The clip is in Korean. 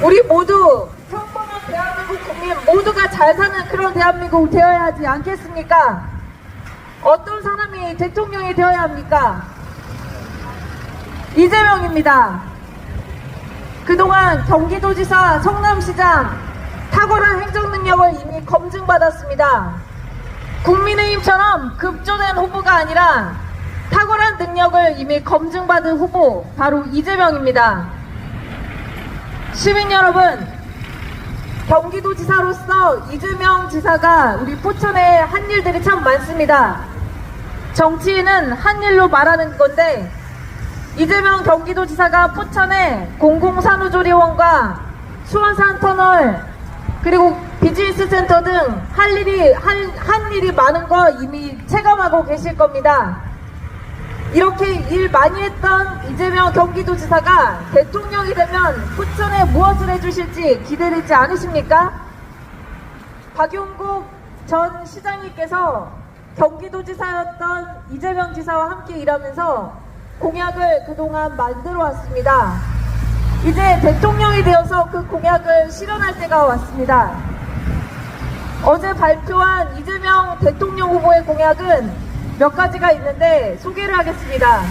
우리 모두 평범한 대한민국 국민 모두가 잘 사는 그런 대한민국 되어야 하지 않겠습니까? 어떤 사람이 대통령이 되어야 합니까? 이재명입니다. 그동안 경기도지사, 성남시장 탁월한 행정 능력을 이미 검증받았습니다. 국민의힘처럼 급조된 후보가 아니라 탁월한 능력을 이미 검증받은 후보 바로 이재명입니다. 시민 여러분, 경기도지사로서 이재명 지사가 우리 포천에 한 일들이 참 많습니다. 정치인은 한 일로 말하는 건데 이재명 경기도지사가 포천에 공공산후조리원과 수원산 터널 그리고 비즈니스 센터 등 할 일이 할, 한 일이 많은 거 이미 체감하고 계실 겁니다. 이렇게 일 많이 했던 이재명 경기도지사가 대통령이 되면 포천에 무엇을 해주실지 기대되지 않으십니까? 박용국 전 시장님께서 경기도지사였던 이재명 지사와 함께 일하면서 공약을 그동안 만들어 왔습니다. 이제 대통령이 되어서 그 공약을 실현할 때가 왔습니다. 어제 발표한 이재명 대통령 후보의 공약은 몇 가지가 있는데 소개를 하겠습니다.